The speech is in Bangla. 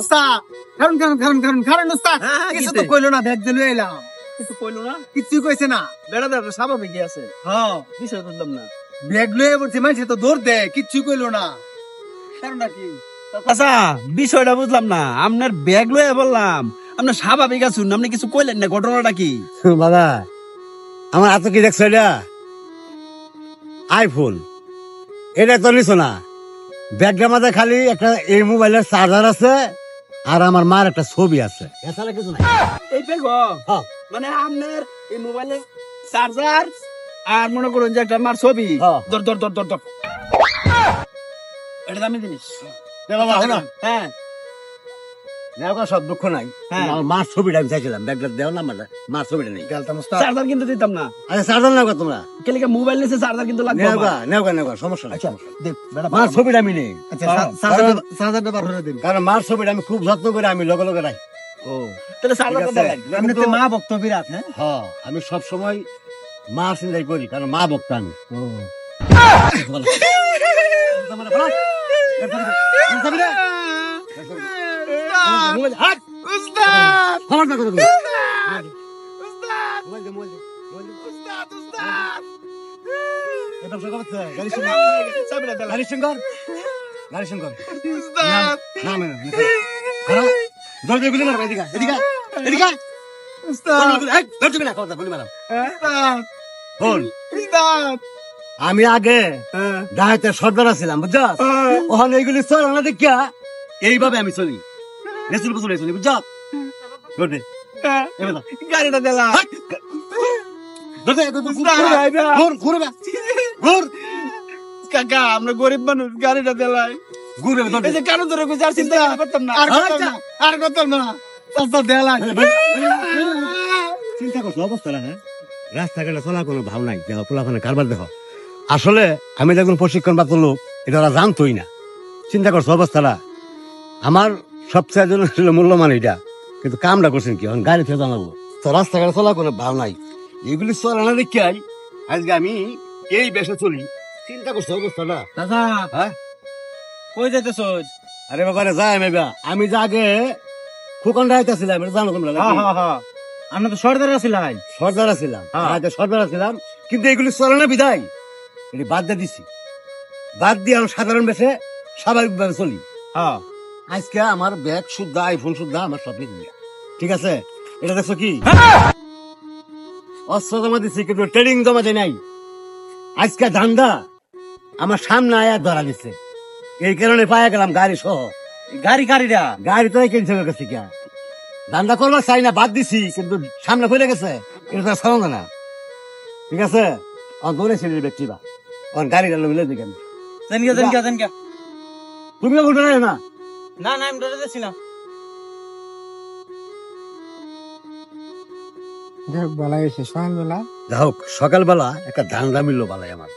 উস্তাদ কারণ কারণ কারণ কারণ কারণ উস্তাদ। হ্যাঁ, হ্যাঁ, কিছু তো কইলো না ব্যাগ দিলে এলাম। কিছু কইলো না? কিচ্ছু কইছে না। বেড়া দেবে স্বাভাবিক আছে? হ্যাঁ। বিষয় বুঝলাম না। ব্যাগ লয়ে বলছে মানুষ তো দৌড় দেয় কিচ্ছু কইলো না। কারণটা কি? আচ্ছা বিষয়টা বুঝলাম না। আপনার ব্যাগ লয়ে বললাম আপনার স্বাভাবিক আছুন আপনি কিছু কইলেন না ঘটনাটা কি? বাবা আমার হাতে কি দেখছ এটা? আইফোন এটা তো নিছো না। ব্যাগটার মধ্যে খালি একটা এই মোবাইলের চার্জার আছে আর আমার মার একটা ছবি আছে। এছাড়া কিছু নাই। এই ব্যাগ হ্যাঁ। মানে আপনার এই মোবাইলের চার্জার আর মনে করুন যে একটা আমার ছবি। হ্যাঁ। দর দর দর দর দর এটা দামি জিনিস। বাবা হ্যাঁ। নেওয়া সব দুঃখ নাই। হ্যাঁ। আমার মার ছবিটা আমি চাইছিলাম ব্যাগটা দেও না মার ছবিটা নেই। চার্জার কিন্তু দিতাম না। আচ্ছা চার্জার নেওয়া তোমরা? কেলিকে মোবাইল নিছে চার্জার কিন্তু লাগবে নেওয়া নেওয়া নেওয়া সমস্যা নাই আচ্ছা মার ছবিটা আমি নেই। আচ্ছা। সাজাটা সাজাটা বার করে দিন কারণ মার ছবিটা আমি খুব যত্ন করে আমি লগে লগে রাখি ও তাহলে মা ভক্ত বিরাট হ্যাঁ? হ্যাঁ আমি সব সময় মা চিন্তাই করি কারণ মা ভক্ত আমি! উস্তাদ আমার কথা বলো। উস্তাদ মোবাইল দে, মোবাইল দে। উস্তাদ উস্তাদ। উস্তাদ না, না, না, মারো, এদিকে এদিকে এদিকে। উস্তাদ কথা মারো। উস্তাদ উস্তাদ আমি আগে ডাহাতে সর্দার ছিলাম বুঝছ ওখানে এইগুলি চল না দেখিয়া এইভাবে আমি চলি। বুঝছ? এবার দাও। গাড়িটা হাট! ঘুর। দে, ঘুর, কাকা আমরা গরিব মানুষ গাড়িটা দিলাই ঘুর এবার, এই যে ধরে গুজার চিন্তা করতাম না। আর আর করতাম না। উস্তাদ দেলা চিন্তা করছ অবস্থা না হ্যাঁ? রাস্তাঘাটে চলা কোনো ভাব নাই। দেখো পোলাফানে কারবার দেখো আসলে আমি দেখুন প্রশিক্ষণ প্রাপ্ত লোক এটা ওরা জানতোই না। চিন্তা করছ অবস্থাটা আমার সবচেয়ে জন্য ছিল মূল্যমান এটা। কিন্তু কামটা করছেন কি? এখন গাড়ি থেকে জানাব। তো রাস্তাঘাটে চলা কোনো ভাব নাই। এগুলি চলা না দেখি আজকে আমি এই বেশে চলি। চিন্তা করছ অবস্থাটা? দাদা! হ্যাঁ? কই যাইতেছস আরে বাবারে যাই আমি বা আমি যে আগে ফুকন রাইতেছিলাম এটা জানো তোমরা নাকি? হ্যাঁ আমরা তো সর্দার আছিলাই। সর্দার ছিলাম হ্যাঁ। সর্দার ছিলাম কিন্তু এগুলি চলে না বিদায়। এটি বাদ দিয়ে দিছি। বাদ দিয়ে আমি সাধারণ বেশে স্বাভাবিকভাবে চলি। হ্যাঁ। আজকে আমার ব্যাগ শুদ্ধ আইফোন শুদ্ধ আমার সব ঠিক আছে? এটা দেখছ কি? অস্ত্র জমা দিচ্ছি কিন্তু ট্রেনিং জমা দেয় নাই। আজকে ধান্দা আমার সামনে আয়া ধরা দিচ্ছে এই কারণে পায়ে গেলাম গাড়ি সহ। গাড়ি গাড়িটা গাড়ি তো কিনছে ওর কাছে কিয়া ধান্দা করবার চাই না বাদ দিছি কিন্তু সামনে পড়ে গেছে। এটা তো সামনে না। ঠিক আছে? অন দৌড়েছি ব্যক্তি বা গাড়িটা জানকা তুমিও বলবে না? না না আমি ডরে যাচ্ছি না যাক বালাই এসে সকালবেলা যাই হোক সকালবেলা একটা ধান মিললো বালাই আমার।